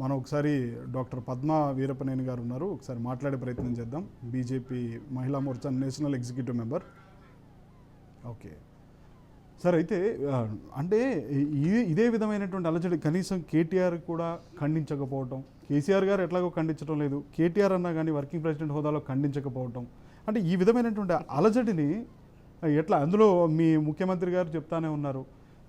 మనం ఒకసారి డాక్టర్ పద్మ వీరపనేని గారు ఉన్నారు. ఒకసారి మాట్లాడే ప్రయత్నం చేద్దాం. BJP Mahila Morcha national executive member. Okay. Sir అయితే అంటే ఇదే ఇదే విధమైనటువంటి అలజడి కనీసం కేటీఆర్ కూడా ఖండించకపోవటం కేసీఆర్ గారు ఎట్లాగో ఖండించడం లేదు కేటీఆర్ అన్నా కానీ వర్కింగ్ ప్రెసిడెంట్ హోదాలో ఖండించకపోవటం అంటే ఈ విధమైనటువంటి అలజడిని ఎట్లా అందులో మీ ముఖ్యమంత్రి గారు చెప్తానే ఉన్నారు.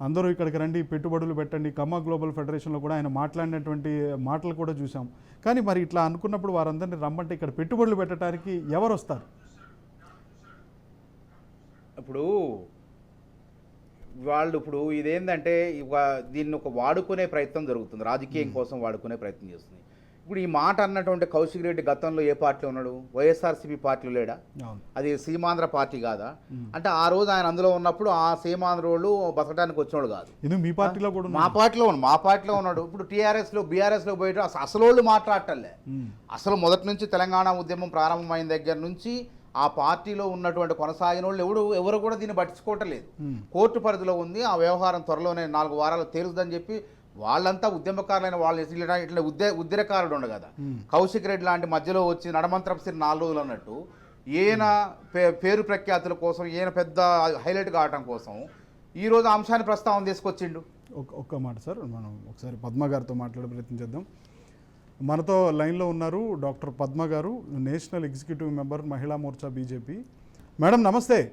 అందరూ ఇక్కడికి రండి పెట్టుబడులు పెట్టండి. కమ్మా గ్లోబల్ ఫెడరేషన్లో కూడా ఆయన మాట్లాడినటువంటి మాటలు కూడా చూసాం. కానీ మరి ఇట్లా అనుకున్నప్పుడు వారందరినీ రమ్మంటే ఇక్కడ పెట్టుబడులు పెట్టడానికి ఎవరు వస్తారు ఇప్పుడు వాళ్ళు ఇప్పుడు ఇదేంటంటే దీన్ని ఒక వాడుకునే ప్రయత్నం జరుగుతుంది. రాజకీయం కోసం వాడుకునే ప్రయత్నం చేస్తుంది. ఇప్పుడు ఈ మాట అన్నటువంటి కౌశిక్ రెడ్డి గతంలో ఏ పార్టీలో ఉన్నాడు? వైఎస్ఆర్సీపీ పార్టీలో లేడా? అది సీమాంధ్ర పార్టీ కాదా? అంటే ఆ రోజు ఆయన అందులో ఉన్నప్పుడు ఆ సీమాంధ్ర వాళ్ళు బతకడానికి వచ్చినోడు కాదు. మీ పార్టీలో కూడా మా. పార్టీలో ఉన్నాడు మా పార్టీలో ఉన్నాడు. ఇప్పుడు టీఆర్ఎస్లో బీఆర్ఎస్లో పోయేట అసలు అసలు వాళ్ళు మాట్లాడటంలే. అసలు మొదటి నుంచి తెలంగాణ ఉద్యమం ప్రారంభమైన దగ్గర నుంచి ఆ పార్టీలో ఉన్నటువంటి కొనసాగిన వాళ్ళు ఎవడు ఎవరు కూడా దీన్ని పట్టించుకోవటం లేదు. మ్మ్. కోర్టు పరిధిలో ఉంది. ఆ వ్యవహారం త్వరలోనే నాలుగు వారాలు తేలుదని చెప్పి వాళ్ళంతా ఉద్యమకారులైన వాళ్ళు ఇట్లా ఇట్లా ఉద్య ఉద్యరకారుడు ఉండ కదా. కౌశిక్ రెడ్డి లాంటి మధ్యలో వచ్చి నడమంత్రపు సిరి నాలుగు రోజులు అన్నట్టు ఈయన పే- పేరు ప్రఖ్యాతుల కోసం ఈయన పెద్ద హైలైట్ కావటం కోసం ఈ రోజు ఆ అంశాన్ని ప్రస్తావన తీసుకొచ్చిండు. ఒక్క ఒక్క మాట సార్ మనం ఒకసారి పద్మ గారితో మాట్లాడే ప్రయత్నం చేద్దాం. మనతో లైన్లో ఉన్నారు డాక్టర్ పద్మ గారు నేషనల్ ఎగ్జిక్యూటివ్ మెంబర్ మహిళా మోర్చా బీజేపీ. మేడం నమస్తే.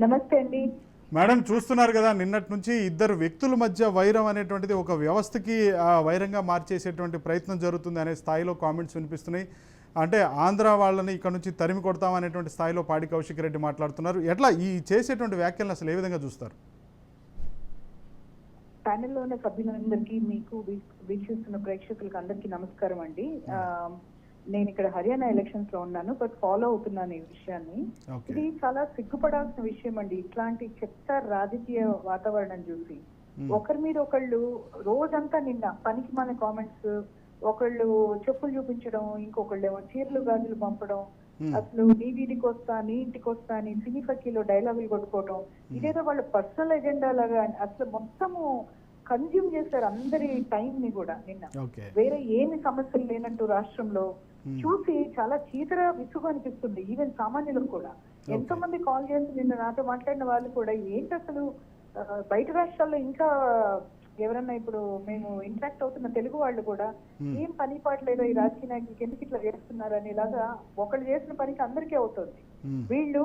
నమస్తే అండి. మేడం చూస్తున్నారు కదా నిన్నటి నుంచి ఇద్దరు వ్యక్తుల మధ్య వైరం అనేటువంటిది ఒక వ్యవస్థకి వైరంగా మార్చేసేటువంటి ప్రయత్నం జరుగుతుంది అనే స్థాయిలో కామెంట్స్ వినిపిస్తున్నాయి. అంటే ఆంధ్ర వాళ్ళని ఇక్కడ నుంచి తరిమి కొడతామనేటువంటి స్థాయిలో పాడి కౌశిక్ రెడ్డి మాట్లాడుతున్నారు. ఎట్లా ఈ చేసేటువంటి వ్యాఖ్యలను అసలు ఏ విధంగా చూస్తారు? ప్యానెల్లో ఉన్న సభ్యులందరికీ మీకు వీక్షిస్తున్న ప్రేక్షకులకు అందరికీ నమస్కారం అండి. నేను ఇక్కడ హర్యానా ఎలక్షన్స్లో ఉన్నాను బట్ ఫాలో అవుతున్నాను ఈ విషయాన్ని. ఇది చాలా సిగ్గుపడాల్సిన విషయం అండి. ఇట్లాంటి చెత్త రాజకీయ వాతావరణం చూసి. Hmm. ఒకరి మీద ఒకళ్ళు రోజంతా నిన్న పనికి మన కామెంట్స్ ఒకళ్ళు చెప్పులు చూపించడం ఇంకొకళ్ళు ఏమో చీరలు గాజులు పంపడం Hmm. అసలు నీ వీధికి వస్తా నీ ఇంటికి వస్తా నీ సినీ ఫకీలో డైలాగులు కొట్టుకోవడం ఇదేదో వాళ్ళ పర్సనల్ ఎజెండా లాగా అసలు మొత్తము కన్జ్యూమ్ చేశారు అందరి టైం ని కూడా నిన్న వేరే ఏమి సమస్యలు లేనట్టు రాష్ట్రంలో Hmm. చూసి చాలా చీతర విసుగు అనిపిస్తుంది ఈవెన్ సామాన్యులకు కూడా ఎంతో మంది కాల్ చేసి నిన్న నాతో మాట్లాడిన వాళ్ళు కూడా ఏంటి అసలు బయట రాష్ట్రాల్లో ఇంకా ఎవరన్నా ఇప్పుడు మేము ఇంటరాక్ట్ అవుతున్న తెలుగు వాళ్ళు కూడా Hmm. ఏం పని పాటలేదో ఈ రాజకీయ నాయకులకి ఎందుకు ఇట్లా చేస్తున్నారు అనేలాగా ఒకళ్ళు చేసిన పనికి అందరికీ అవుతుంది. వీళ్ళు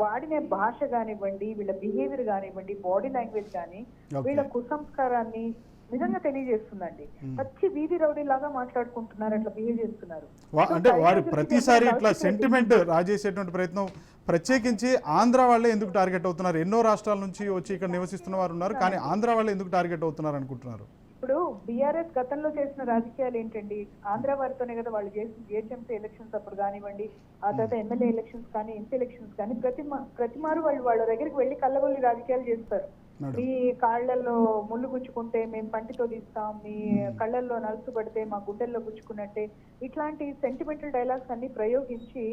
వాడినే భాష కానివ్వండి వీళ్ళ బిహేవియర్ కానివ్వండి బాడీ లాంగ్వేజ్ కానీ. వీళ్ళ కుసంస్కారాన్ని నిజంగా తెలియజేస్తుందండి. పచ్చి వీధి రౌడీ లాగా మాట్లాడుకుంటున్నారు అట్లా బిహేవ్ చేస్తున్నారు. అంటే వారు ప్రతిసారి ఇట్లా. సెంటిమెంట్ రాజేసేటువంటి ప్రయత్నం ప్రత్యేకించి ఆంధ్ర వాళ్ళే ఎందుకు టార్గెట్ అవుతున్నారు? ఎన్నో రాష్ట్రాల నుంచి వచ్చి ఇక్కడ నివసిస్తున్న వారు ఉన్నారు కానీ ఆంధ్ర వాళ్ళే ఎందుకు టార్గెట్ అవుతున్నారు అనుకుంటున్నారు? ఇప్పుడు బీఆర్ఎస్ గతంలో చేసిన రాజకీయాలు ఏంటండి ఆంధ్ర వారితోనే కదా వాళ్ళు చేసిన జిహెచ్ఎంసీ ఎలక్షన్స్ అప్పుడు కానివ్వండి ఆ తర్వాత ఎమ్మెల్యే ఎలక్షన్స్ కానీ ఎంపీ ఎలక్షన్స్ కానీ ప్రతి మా- ప్రతి మారు వాళ్ళు వాళ్ళ దగ్గరికి వెళ్ళి కళ్ళగొల్లి రాజకీయాలు చేస్తారు. మీ కాళ్ళల్లో ముళ్ళు గుచ్చుకుంటే మేము పంటితో తీస్తాం మీ కళ్ళల్లో నలుసు పడితే మా గుడ్డల్లో గుచ్చుకున్నట్టే. ఇట్లాంటి సెంటిమెంటల్ డైలాగ్స్ అన్ని ప్రయోగించి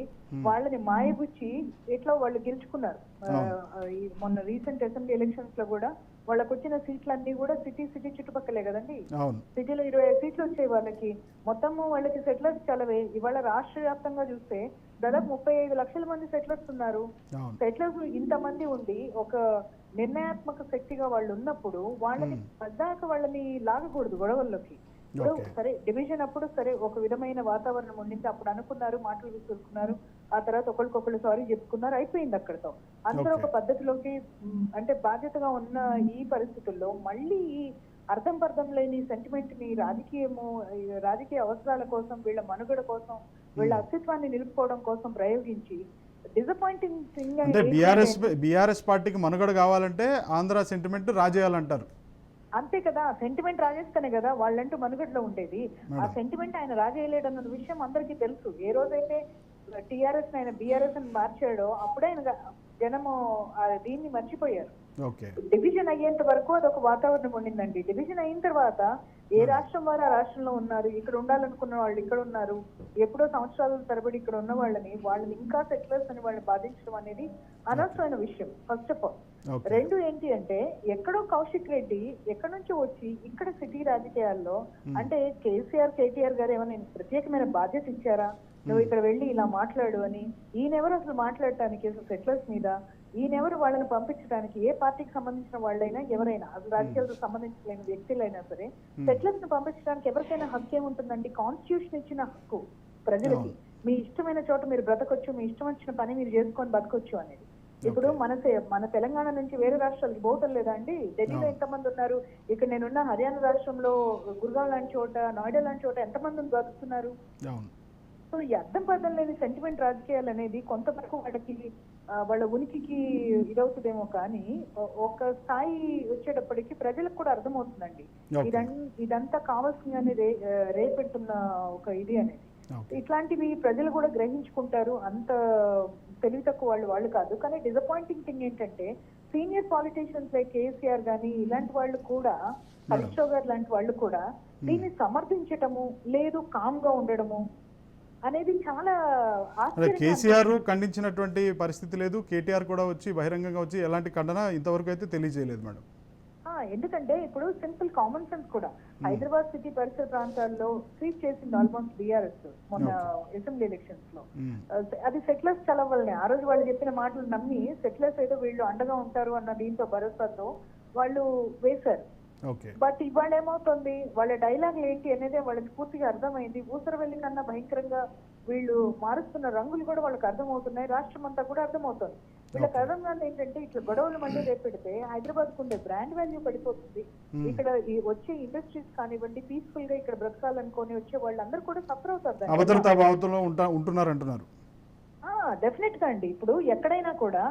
వాళ్ళని మాయబుచ్చి ఎట్లా వాళ్ళు గెలుచుకున్నారు? మొన్న రీసెంట్ అసెంబ్లీ ఎలక్షన్స్లో కూడా వాళ్ళకు వచ్చిన సీట్లన్నీ కూడా సిటీ సిటీ చుట్టుపక్కలే కదండి? సిటీలో ఇరవై ఐదు సీట్లు వచ్చాయి వాళ్ళకి మొత్తము వాళ్ళకి సెటిలర్స్ చాలావే ఇవాళ రాష్ట్ర వ్యాప్తంగా చూస్తే దాదాపు ముప్పై ఐదు లక్షల మంది సెటిలర్స్ ఉన్నారు. సెటిలర్స్ ఇంతమంది ఉండి ఒక నిర్ణయాత్మక శక్తిగా వాళ్ళు ఉన్నప్పుడు వాళ్ళని పద్దాక వాళ్ళని లాగకూడదు గొడవల్లోకి ఇప్పుడు. సరే డివిజన్ అప్పుడు సరే ఒక విధమైన వాతావరణం ఉండింది అప్పుడు అనుకున్నారు మాటలు విసురుకున్నారు ఆ తర్వాత ఒకరికొకరు సారీ చెప్పుకున్నారు అయిపోయింది అక్కడతో అందరూ ఒక. పద్ధతిలోకి అంటే బాధ్యతగా ఉన్న ఈ పరిస్థితుల్లో మళ్ళీ ఈ అర్థం పర్థం లేని సెంటిమెంట్ని రాజకీయము రాజకీయ అవసరాల కోసం వీళ్ళ మనుగడ కోసం వీళ్ళ అస్తిత్వాన్ని నిలుపుకోవడం కోసం ప్రయోగించి డిసప్పాయింటింగ్ థింగ్ అంటే బీఆర్ఎస్ బీఆర్ఎస్ పార్టీకి మనుగడ కావాలంటే ఆంధ్ర సెంటిమెంట్ రాజేయాలంటారు. అంతే కదా సెంటిమెంట్ రాజేస్తేనే కదా వాళ్ళంటూ మనుగడలో ఉండేది. ఆ. సెంటిమెంట్ ఆయన రాజేయలేడు అన్న విషయం అందరికీ తెలుసు. ఏ రోజైతే టీఆర్ఎస్ ఆయన బీఆర్ఎస్ అని మార్చాడో అప్పుడే ఆయన జనము దీన్ని మర్చిపోయారు. డివిజన్ అయ్యేంత వరకు అదొక వాతావరణం ఉండిందండి. డివిజన్ అయిన తర్వాత ఏ రాష్ట్రం వారు ఆ రాష్ట్రంలో ఉన్నారు ఇక్కడ ఉండాలనుకున్న వాళ్ళు ఇక్కడ ఉన్నారు ఎప్పుడో సంవత్సరాల తరబడి ఇక్కడ ఉన్న వాళ్ళని వాళ్ళని ఇంకా సెటిలర్స్ అని వాళ్ళని బాధించడం అనేది అనవసరమైన విషయం ఫస్ట్ ఆఫ్ ఆల్ రెండు ఏంటి అంటే ఎక్కడో కౌశిక్ రెడ్డి ఎక్కడి నుంచో వచ్చి ఇక్కడ సిటీ రాజకీయాల్లో అంటే కేసీఆర్ కేటీఆర్ గారు ఏమైనా ప్రత్యేకమైన బాధ్యత ఇచ్చారా? నువ్వు ఇక్కడ వెళ్ళి ఇలా మాట్లాడు అని ఈయనెవరు అసలు మాట్లాడటానికి అసలు సెటిలర్స్ మీద? ఈయనెవరు వాళ్ళని పంపించడానికి ఏ పార్టీకి సంబంధించిన వాళ్ళైనా ఎవరైనా? అసలు రాజకీయాలకు సంబంధించలేని వ్యక్తులైనా సరే సెటిలర్స్ని పంపించడానికి ఎవరికైనా హక్కు ఏముంటుందండి? కాన్స్టిట్యూషన్ ఇచ్చిన హక్కు ప్రజలకి. మీ ఇష్టమైన చోట మీరు బ్రతకొచ్చు మీ ఇష్టం వచ్చిన పని మీరు చేసుకొని బతకొచ్చు అనేది. ఇప్పుడు మన మన తెలంగాణ నుంచి వేరే రాష్ట్రాలకి పోవటం లేదా అండి? ఢిల్లీలో ఎంతమంది ఉన్నారు? ఇక్కడ నేనున్న హర్యానా రాష్ట్రంలో గుర్గావ్ లాంటి చోట నోయిడా లాంటి చోట ఎంతమంది బతుకుతున్నారు? అవును. సో ఈ అర్థం పర్థం లేని సెంటిమెంట్ రాజకీయాలు అనేది కొంతవరకు వాళ్ళకి వాళ్ళ ఉనికికి ఇదవుతుందేమో కానీ ఒక స్థాయి వచ్చేటప్పటికి ప్రజలకు కూడా అర్థమవుతుందండి. ఇదన్ ఇదంతా కావాల్సిందని రే ఆ, రేపెడుతున్న ఒక ఇది అనేది. ఇట్లాంటివి ప్రజలు కూడా గ్రహించుకుంటారు. అంత తెలివి తక్కువ వాళ్ళు వాళ్ళు కాదు. కానీ డిసప్పాయింటింగ్ థింగ్ ఏంటంటే సీనియర్ పాలిటీషియన్స్ లైక్ కేసీఆర్ కానీ ఇలాంటి వాళ్ళు కూడా హరీష్ రావు గారు లాంటి వాళ్ళు కూడా దీన్ని సమర్థించటము లేదు కామ్గా ఉండడము అనేది చాలా కేసీఆర్ ఖండించినటువంటి పరిస్థితి లేదు. కేటీఆర్ కూడా వచ్చి బహిరంగంగా వచ్చి ఎలాంటి ఖండన ఇంతవరకు అయితే తెలియజేయలేదు మేడం. ఎందుకంటే ఇప్పుడు సింపుల్ కామన్ సెన్స్ కూడా. హైదరాబాద్ సిటీ పరిసర ప్రాంతాల్లో స్వీప్ చేసింది ఆల్మోస్ట్ బీఆర్ఎస్ మొన్న అసెంబ్లీ ఎలక్షన్స్లో అది సెటిలర్స్ చలవల్లనే ఆ రోజు వాళ్ళు చెప్పిన మాటలు నమ్మి సెటిలర్స్ ఏదో వీళ్ళు అండగా ఉంటారు అన్న దీంతో భరోసాతో వాళ్ళు వేశారు. బట్ ఇవాళ ఏమవుతుంది వాళ్ళ డైలాగ్ ఏంటి అనేది వాళ్ళకి పూర్తిగా అర్థమైంది. ఊసరవెల్లి కన్నా భయంకరంగా వీళ్ళు మారుస్తున్న రంగులు కూడా వాళ్ళకి అర్థమవుతున్నాయి. రాష్ట్రం అంతా కూడా అర్థమవుతుంది. వీళ్ళకి అర్థం కాదు ఏంటంటే ఇట్లా గొడవలు మళ్ళీ రేపెడితే హైదరాబాద్ ఉండే బ్రాండ్ వాల్యూ పడిపోతుంది. ఇక్కడ ఈ వచ్చే ఇండస్ట్రీస్ కానివ్వండి పీస్ఫుల్గా ఇక్కడ బ్రతకాలనుకొని వచ్చే వాళ్ళందరూ కూడా సఫర్ అవుతారు ఉంటున్నారు అంటున్నారు డెఫినెట్గా అండి. ఇప్పుడు ఎక్కడైనా కూడా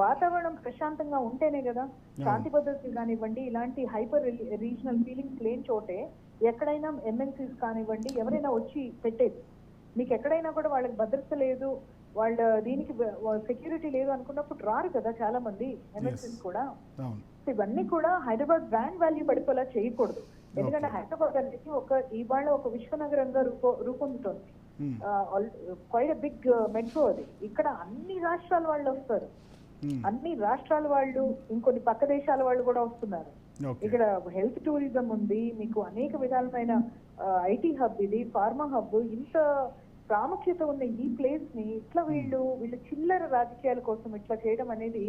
వాతావరణం ప్రశాంతంగా ఉంటేనే కదా శాంతి భద్రతలు కానివ్వండి ఇలాంటి హైపర్ రీజనల్ ఫీలింగ్స్ లేని చోటే ఎక్కడైనా ఎంఎన్సీస్ కానివ్వండి ఎవరైనా వచ్చి పెట్టేది. మీకు ఎక్కడైనా కూడా వాళ్ళకి భద్రత లేదు వాళ్ళ దీనికి సెక్యూరిటీ లేదు అనుకున్నప్పుడు రారు కదా చాలా మంది ఎంఎన్సీస్ కూడా. ఇవన్నీ కూడా హైదరాబాద్ బ్రాండ్ వాల్యూ పడిపోలా చేయకూడదు. ఎందుకంటే హైదరాబాద్ అనేది ఒక ఇవాళ ఒక విశ్వనగరంగా రూపొ రూపొందుతోంది. క్వైట్ బిగ్ మెట్రో అది. ఇక్కడ అన్ని రాష్ట్రాల వాళ్ళు వస్తారు. అన్ని రాష్ట్రాల వాళ్ళు ఇంకొన్ని పక్క దేశాల వాళ్ళు కూడా వస్తున్నారు. ఇక్కడ హెల్త్ టూరిజం ఉంది మీకు అనేక విధాలమైన ఐటీ హబ్ ఇది ఫార్మా హబ్ ఇంత ప్రాముఖ్యత ఉన్న ఈ ప్లేస్ని ఇట్లా వీళ్ళు వీళ్ళు చిల్లర రాజకీయాల కోసం ఇట్లా చేయడం అనేది.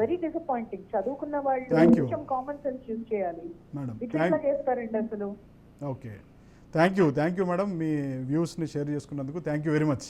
వెరీ డిసప్పాయింటింగ్ చదువుకున్న వాళ్ళు. కొంచెం కామన్ సెన్స్ యూజ్ చేయాలి. ఇట్లా చేస్తారండి అసలు. Okay thank you thank you madam మీ వ్యూస్ని షేర్ చేసుకున్నందుకు థ్యాంక్ యూ వెరీ మచ్